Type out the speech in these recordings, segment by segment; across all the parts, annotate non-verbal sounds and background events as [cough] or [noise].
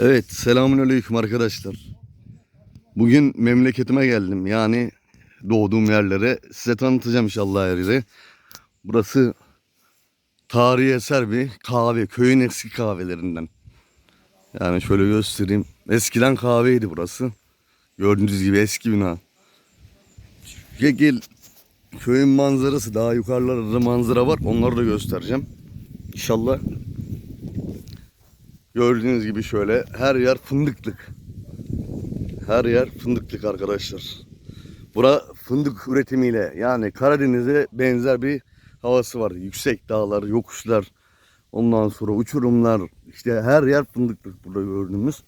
Evet, selamünaleyküm arkadaşlar. Bugün memleketime geldim. Yani doğduğum yerlere size tanıtacağım inşallah her yeri. Burası tarihi eser bir kahve, köyün eski kahvelerinden. Yani şöyle göstereyim. Eskiden kahveydi burası. Gördüğünüz gibi eski bina. Gel. Köyün manzarası daha yukarılarda manzara var. Onları da göstereceğim. İnşallah Gördüğünüz gibi şöyle her yer fındıklık. Her yer fındıklık arkadaşlar. Bura fındık üretimiyle yani Karadeniz'e benzer bir havası var. Yüksek dağlar, yokuşlar, ondan sonra uçurumlar. işte her yer fındıklık burada gördüğümüz.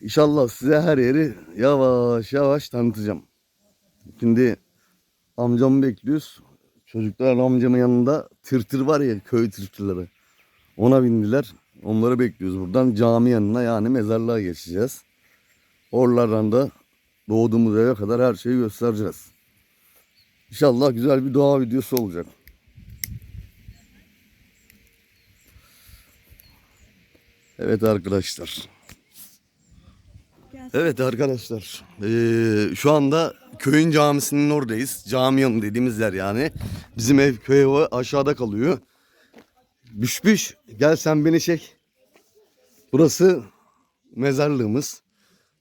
İnşallah size her yeri yavaş yavaş tanıtacağım. Şimdi amcamı bekliyoruz. Çocuklar amcamın yanında tırtır var ya köy tırtırları. Ona bindiler. Onları bekliyoruz buradan. Cami yanına yani mezarlığa geçeceğiz. Oralardan da doğduğumuz eve kadar her şeyi göstereceğiz. İnşallah güzel bir doğa videosu olacak. Evet arkadaşlar. Evet arkadaşlar. eee, şu anda köyün camisinin oradayız. Cami yanı dediğimiz yer yani. Bizim ev köy evi aşağıda kalıyor. Büşbüş gel sen beni çek. Burası mezarlığımız.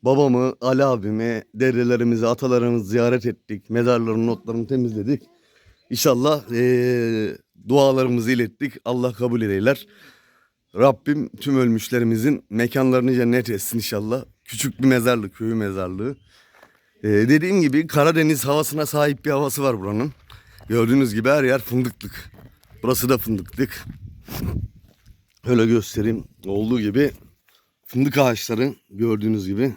Babamı, Ali abimi, dedelerimizi, atalarımızı ziyaret ettik. Mezarların notlarını temizledik. İnşallah eee, dualarımızı ilettik. Allah kabul eyler. Rabbim tüm ölmüşlerimizin mekanlarını cennet etsin inşallah. Küçük bir mezarlık, köyü mezarlığı. Eee, dediğim gibi Karadeniz havasına sahip bir havası var buranın. Gördüğünüz gibi her yer fındıklık. Burası da fındıklık. Öyle göstereyim. Olduğu gibi fındık ağaçları gördüğünüz gibi.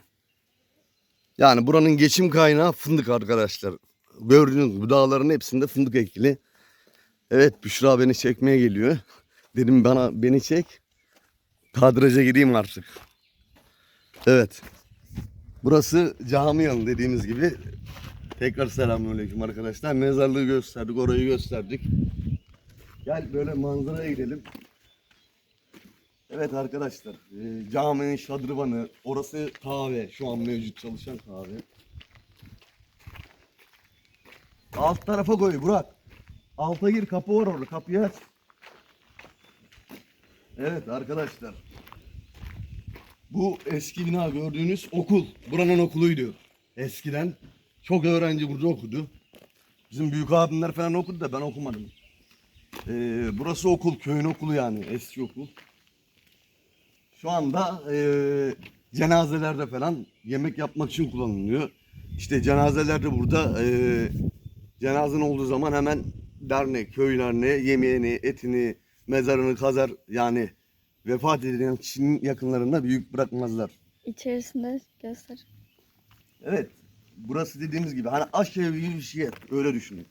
Yani buranın geçim kaynağı fındık arkadaşlar. Gördüğünüz gibi dağların hepsinde fındık ekili. Evet Büşra beni çekmeye geliyor. [laughs] Dedim bana beni çek. Kadraja gideyim artık. Evet. Burası cami yanı dediğimiz gibi. Tekrar selamünaleyküm arkadaşlar. Mezarlığı gösterdik, orayı gösterdik. Gel böyle manzaraya gidelim. Evet arkadaşlar, e, caminin şadırvanı, orası kahve, şu an mevcut çalışan kahve. Alt tarafa koy Burak. Alta gir, kapı var orada, kapıyı aç. Evet arkadaşlar. Bu eski bina gördüğünüz okul. Buranın okuluydu. Eskiden çok öğrenci burada okudu. Bizim büyük abimler falan okudu da ben okumadım. Ee, burası okul, köyün okulu yani eski okul. Şu anda ee, cenazelerde falan yemek yapmak için kullanılıyor. İşte cenazelerde burada ee, cenazen olduğu zaman hemen dernek, köy derneği yemeğini, etini, mezarını kazar. Yani vefat edilen kişinin yakınlarına büyük bırakmazlar. İçerisinde göster. Evet. Burası dediğimiz gibi hani aşevi bir şey öyle düşünün.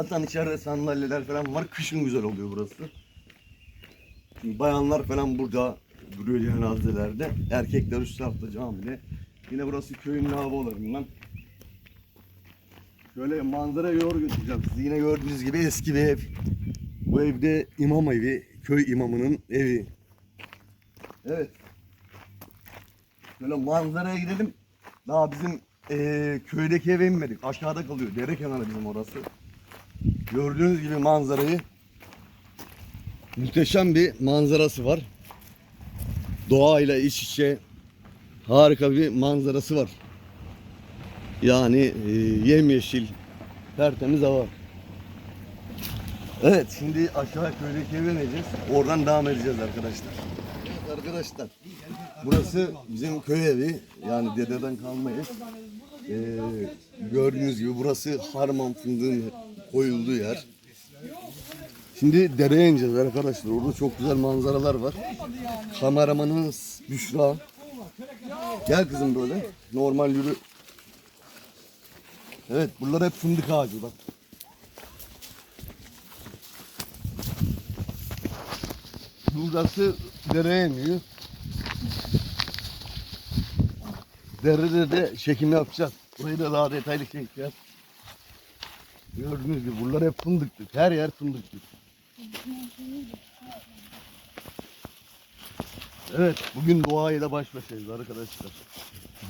Hatta içeride sandalyeler falan var. Kışın güzel oluyor burası. Bayanlar falan burada duruyor cenazelerde. Erkekler üst tarafta camide. Yine burası köyün lavabolarından. Şöyle manzara doğru götüreceğim sizi. Yine gördüğünüz gibi eski bir ev. Bu evde imam evi, köy imamının evi. Evet. Böyle manzaraya gidelim. Daha bizim eee, köydeki eve inmedik. Aşağıda kalıyor. Dere kenarı bizim orası. Gördüğünüz gibi manzarayı muhteşem bir manzarası var. Doğayla iç içe harika bir manzarası var. Yani eee, yemyeşil, tertemiz hava. Evet şimdi aşağı köydeki eve. Oradan devam edeceğiz arkadaşlar. Evet arkadaşlar. Burası bizim köy evi. Yani dededen kalma ev. Ee, gördüğünüz gibi burası harman fındığın koyulduğu yer. Şimdi dereye ineceğiz arkadaşlar. Orada çok güzel manzaralar var. Kameramanımız Büşra. Gel kızım böyle. Normal yürü. Evet buralar hep fındık ağacı bak. Burası dereye iniyor. Derede de çekim yapacağız. Burayı da daha detaylı çekeceğiz. Gördüğünüz gibi buralar hep fındıklık. Her yer fındıklık. Evet, bugün doğayla baş başayız arkadaşlar.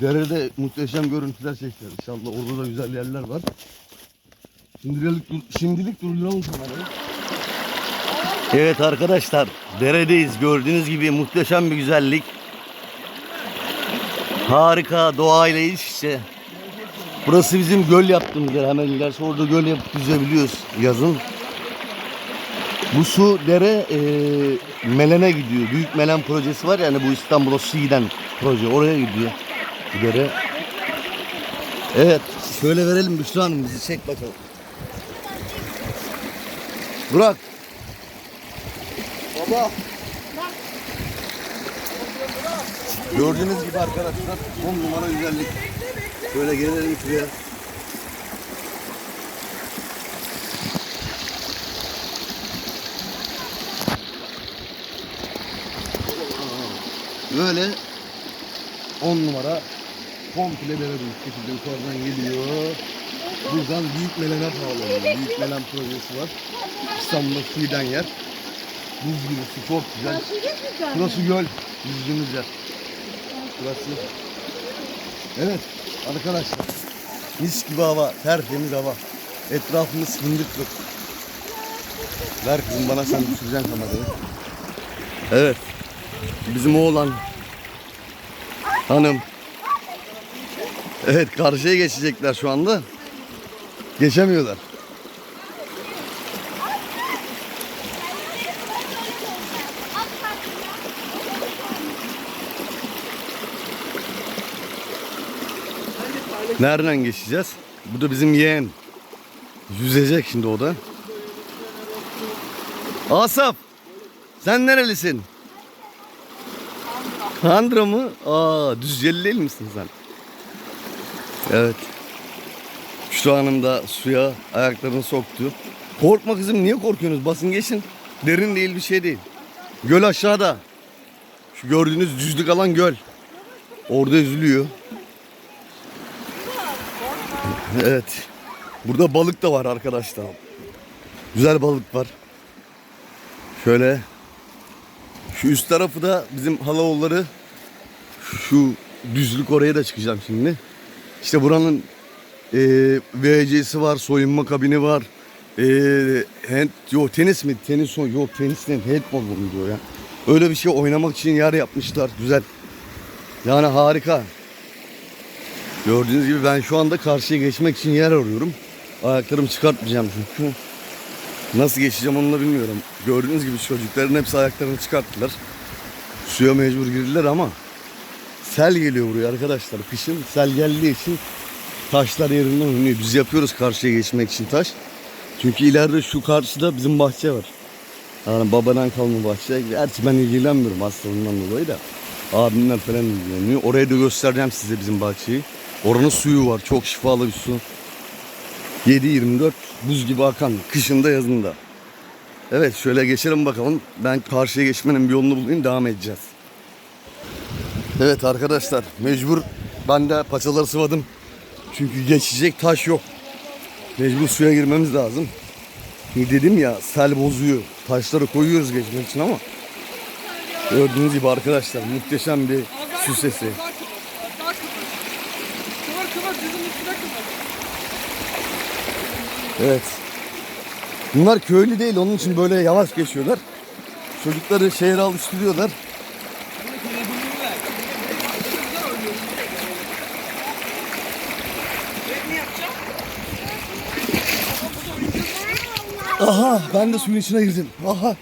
Derede muhteşem görüntüler çektiler. İnşallah orada da güzel yerler var. Şimdilik, dur- şimdilik durduralım. Evet arkadaşlar, deredeyiz. Gördüğünüz gibi muhteşem bir güzellik. Harika, doğayla iç içe. Burası bizim göl yaptığımız yer. Hemen ilerisi orada göl yapıp yüzebiliyoruz yazın. Bu su dere e, Melen'e gidiyor. Büyük Melen projesi var yani bu İstanbul'a su giden proje. Oraya gidiyor bu dere. Evet. Şöyle verelim Büşra Hanım bizi çek bakalım. Burak. Baba. Gördüğünüz gibi arkadaşlar 10 numara güzellik. Böyle gelelim şuraya. Böyle 10 numara komple dere büyük şekilde yukarıdan geliyor. Buradan Büyük Melen'e bağlanıyor. Büyük Melen projesi var. İstanbul'da su giden yer. Buz gibi su çok güzel. Burası göl. Yüzdüğümüz yer. Burası. Evet arkadaşlar. Mis gibi hava. Tertemiz hava. Etrafımız fındıklık. Ver kızım bana sen düşüreceksin kamerayı. Evet. Bizim oğlan hanım. Evet karşıya geçecekler şu anda. Geçemiyorlar. Nereden geçeceğiz? Bu da bizim yeğen. Yüzecek şimdi o da. Asaf. Sen nerelisin? Kandıra mı? Aa, Düzceli değil misin sen? Evet. Şu Hanım da suya ayaklarını soktu. Korkma kızım niye korkuyorsunuz? Basın geçin. Derin değil bir şey değil. Göl aşağıda. Şu gördüğünüz düzlük alan göl. Orada üzülüyor. Evet. Burada balık da var arkadaşlar. Güzel balık var. Şöyle şu üst tarafı da bizim halaoğulları şu düzlük oraya da çıkacağım şimdi. İşte buranın e, VC'si var, soyunma kabini var. E, hand, yok tenis mi? Tenis o- yok tenis değil, handball mu diyor ya. Öyle bir şey oynamak için yer yapmışlar. Güzel. Yani harika. Gördüğünüz gibi ben şu anda karşıya geçmek için yer arıyorum. Ayaklarımı çıkartmayacağım çünkü. Nasıl geçeceğim onu da bilmiyorum. Gördüğünüz gibi çocukların hepsi ayaklarını çıkarttılar. Suya mecbur girdiler ama sel geliyor buraya arkadaşlar. Kışın sel geldiği için taşlar yerinden oynuyor. Biz yapıyoruz karşıya geçmek için taş. Çünkü ileride şu karşıda bizim bahçe var. Yani babadan kalma bahçe. Gerçi ben ilgilenmiyorum hastalığından dolayı da. Abimler falan ilgileniyor. Orayı da göstereceğim size bizim bahçeyi. Oranın suyu var. Çok şifalı bir su. 7-24 buz gibi akan kışında yazında. Evet şöyle geçelim bakalım. Ben karşıya geçmenin bir yolunu bulayım devam edeceğiz. Evet arkadaşlar mecbur ben de paçaları sıvadım. Çünkü geçecek taş yok. Mecbur suya girmemiz lazım. Dedim ya sel bozuyor. Taşları koyuyoruz geçmek için ama gördüğünüz gibi arkadaşlar muhteşem bir su sesi. Kıvır kıvır dizin üstüne kıvır. Evet. Bunlar köylü değil onun için böyle yavaş geçiyorlar. Çocukları şehre alıştırıyorlar. Aha ben de suyun içine girdim. Aha.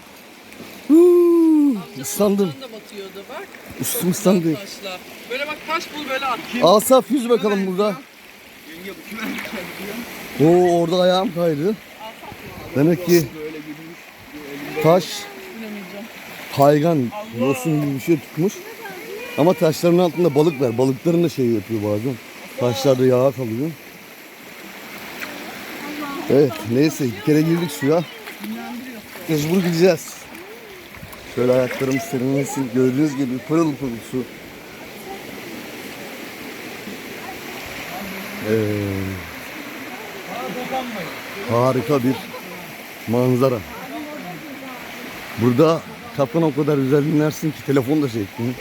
Huu, ıslandım. Batıyordu bak. Üstüm ıslandı. Taşla. Böyle bak taş bul böyle at. Asaf yüz bakalım burada. Oo orada ayağım kaydı. Demek ki taş kaygan yosun gibi bir şey tutmuş. Ama taşların altında balık var. Balıkların da şey yapıyor bazen. Taşlarda yağ kalıyor. Evet neyse bir kere girdik suya. Mecbur gideceğiz. Şöyle ayaklarım serinlesin. Gördüğünüz gibi pırıl pırıl su. Ee, harika bir manzara. Burada Kafanı o kadar güzel dinlersin ki telefon da çekmiyor.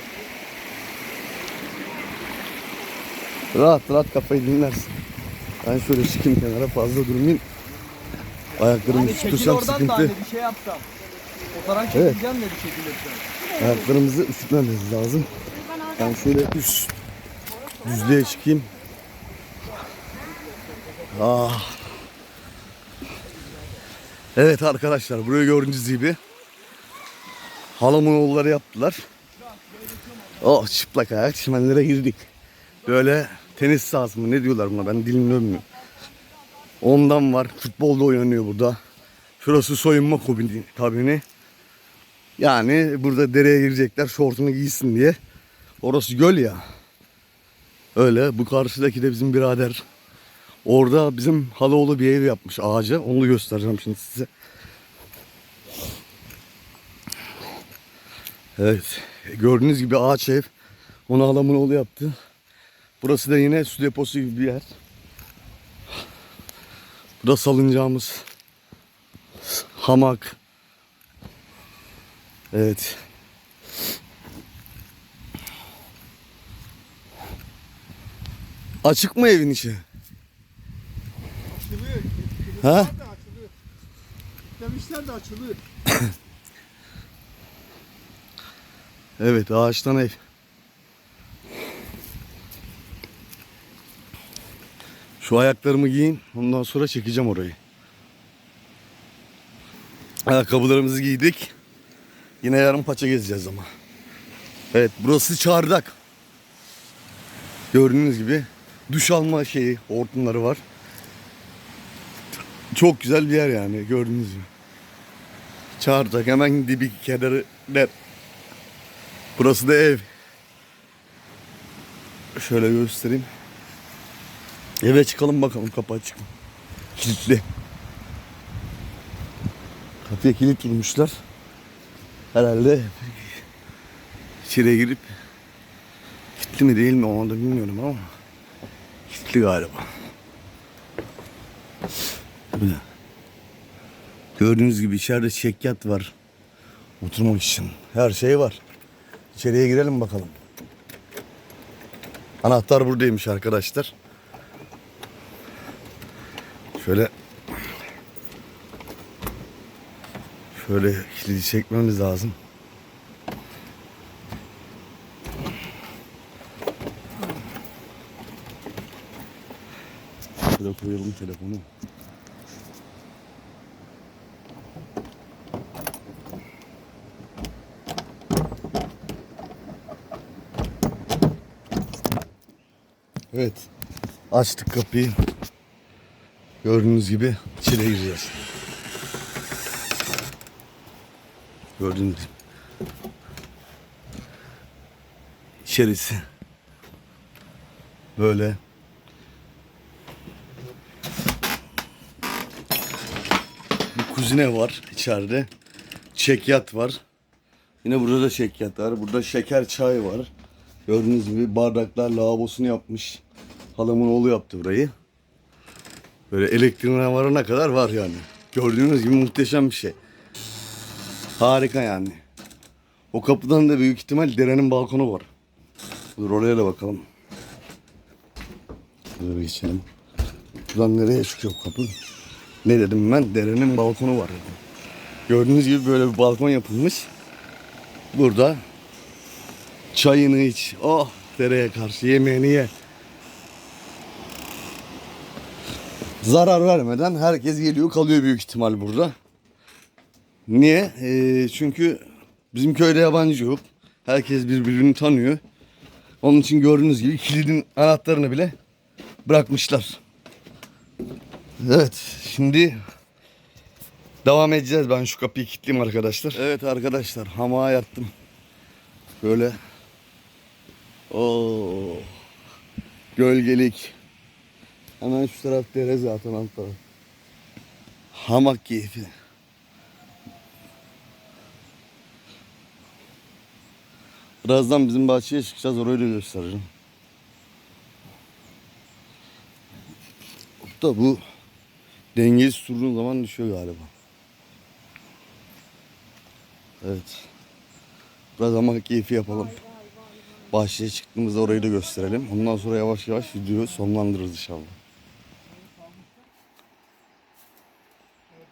Rahat rahat kafayı dinlersin. Ben şöyle çıkayım kenara fazla durmayayım. Oradan da sıkıntı. hani bir şey yapsam. Fotoğraf Evet. çekileceğim de bir şekilde. Ayaklarımızı üşütmemiz lazım. Ben şöyle üst düzlüğe çıkayım. Ah. Evet arkadaşlar burayı gördüğünüz gibi halamın oğulları yaptılar. Oh çıplak ayak çimenlere girdik. Böyle tenis sahası mı ne diyorlar buna ben dilim dönmüyor. Ondan var futbolda oynanıyor burada. Şurası soyunma kabini. kabini. Yani burada dereye girecekler şortunu giysin diye. Orası göl ya. Öyle. Bu karşıdaki de bizim birader. Orada bizim halaoğlu bir ev yapmış ağaca. Onu göstereceğim şimdi size. Evet. Gördüğünüz gibi ağaç ev. Onu halamın oğlu yaptı. Burası da yine su deposu gibi bir yer. Bu da salıncağımız. Hamak. Evet. Açık mı evin içi? Açılıyor. Ha? Ha? De açılıyor. Demişler de açılıyor. Evet ağaçtan ev. Şu ayaklarımı giyin. Ondan sonra çekeceğim orayı. Ayakkabılarımızı giydik. Yine yarın paça gezeceğiz ama. Evet burası çardak. Gördüğünüz gibi duş alma şeyi, hortumları var. Çok güzel bir yer yani gördüğünüz gibi. Çardak hemen dibi kenarı der. Burası da ev. Şöyle göstereyim. Eve çıkalım bakalım kapı açık mı? Kilitli. Kapıya kilit vurmuşlar. Herhalde içeriye girip kilitli mi değil mi onu da bilmiyorum ama kilitli galiba. Gördüğünüz gibi içeride çekyat var. Oturmak için. Her şey var. İçeriye girelim bakalım. Anahtar buradaymış arkadaşlar. Şöyle Şöyle kilidi çekmemiz lazım. Şöyle koyalım telefonu. Evet. Açtık kapıyı. Gördüğünüz gibi içeri gireceğiz. Gördüğünüz gibi. İçerisi. Böyle. Bir kuzine var içeride. Çekyat var. Yine burada da çekyat var. Burada şeker çay var. Gördüğünüz gibi bardaklar lavabosunu yapmış. Halamın oğlu yaptı burayı. Böyle elektriğine varana kadar var yani. Gördüğünüz gibi muhteşem bir şey. Harika yani. O kapıdan da büyük ihtimal derenin balkonu var. Dur oraya da bakalım. Şöyle geçelim. Buradan nereye çıkıyor kapı? Ne dedim ben? Derenin balkonu var dedim. Gördüğünüz gibi böyle bir balkon yapılmış. Burada çayını iç. Oh dereye karşı yemeğini ye. Zarar vermeden herkes geliyor kalıyor büyük ihtimal burada. Niye? Ee, çünkü bizim köyde yabancı yok. Herkes birbirini tanıyor. Onun için gördüğünüz gibi kilidin anahtarını bile bırakmışlar. Evet şimdi devam edeceğiz. Ben şu kapıyı kilitleyeyim arkadaşlar. Evet arkadaşlar hamağa yattım. Böyle. Oo. Gölgelik. Hemen şu taraf dere zaten alt taraf. Hamak keyfi. Birazdan bizim bahçeye çıkacağız orayı da göstereceğim. Da bu dengeyi sürdüğün zaman düşüyor galiba. Evet. Biraz ama keyfi yapalım. Bahçeye çıktığımızda orayı da gösterelim. Ondan sonra yavaş yavaş videoyu sonlandırırız inşallah.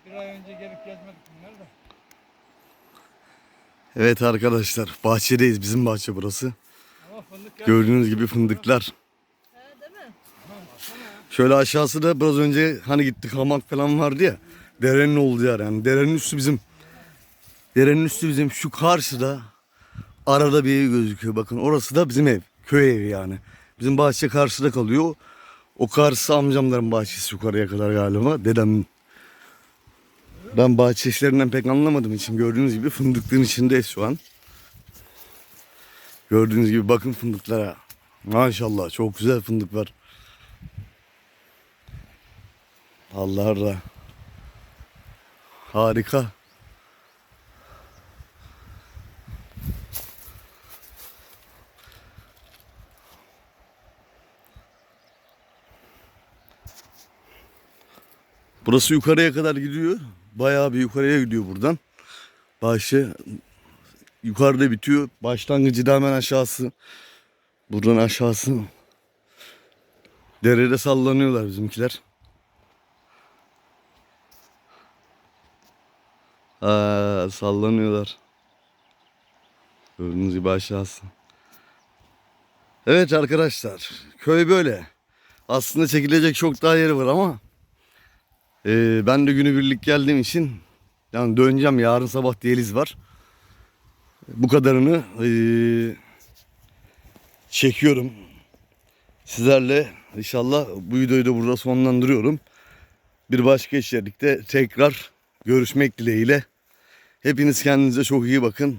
Bir ay önce gelip gezmedik bunlar da. Evet arkadaşlar bahçedeyiz. Bizim bahçe burası. Gördüğünüz gibi fındıklar. Şöyle aşağısı da biraz önce hani gittik hamak falan vardı ya. Derenin olduğu yer yani. Derenin üstü bizim. Derenin üstü bizim şu karşıda arada bir ev gözüküyor. Bakın orası da bizim ev. Köy evi yani. Bizim bahçe karşıda kalıyor. O karşısı amcamların bahçesi yukarıya kadar galiba. Dedem ben bahçe işlerinden pek anlamadığım için gördüğünüz gibi fındıklığın içindeyiz şu an. Gördüğünüz gibi bakın fındıklara. Maşallah çok güzel fındık var. Allah Allah. Harika. Burası yukarıya kadar gidiyor. Bayağı bir yukarıya gidiyor buradan. Bahçe yukarıda bitiyor. Başlangıcı da hemen aşağısı. Buradan aşağısı. Derede sallanıyorlar bizimkiler. Aa, sallanıyorlar. Gördüğünüz gibi aşağısı. Evet arkadaşlar. Köy böyle. Aslında çekilecek çok daha yeri var ama eee, ben de günübirlik geldiğim için yani döneceğim. Yarın sabah diyaliz var. Bu kadarını eee, çekiyorum. Sizlerle inşallah bu videoyu da burada sonlandırıyorum. Bir başka içerikte tekrar görüşmek dileğiyle. Hepiniz kendinize çok iyi bakın.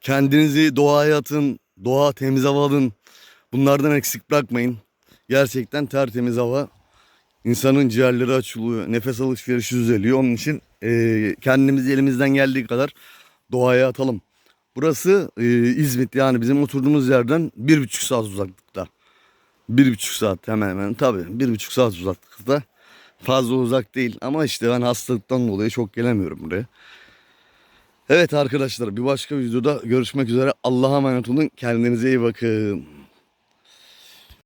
Kendinizi doğaya atın. Doğa temiz hava alın. Bunlardan eksik bırakmayın. Gerçekten tertemiz hava. İnsanın ciğerleri açılıyor. Nefes alışverişi düzeliyor. Onun için eee, kendimizi elimizden geldiği kadar doğaya atalım. Burası eee, İzmit yani bizim oturduğumuz yerden bir buçuk saat uzaklıkta. Bir buçuk saat hemen hemen tabii bir buçuk saat uzaklıkta. Fazla uzak değil ama işte ben hastalıktan dolayı çok gelemiyorum buraya. Evet arkadaşlar bir başka videoda görüşmek üzere. Allah'a emanet olun. Kendinize iyi bakın.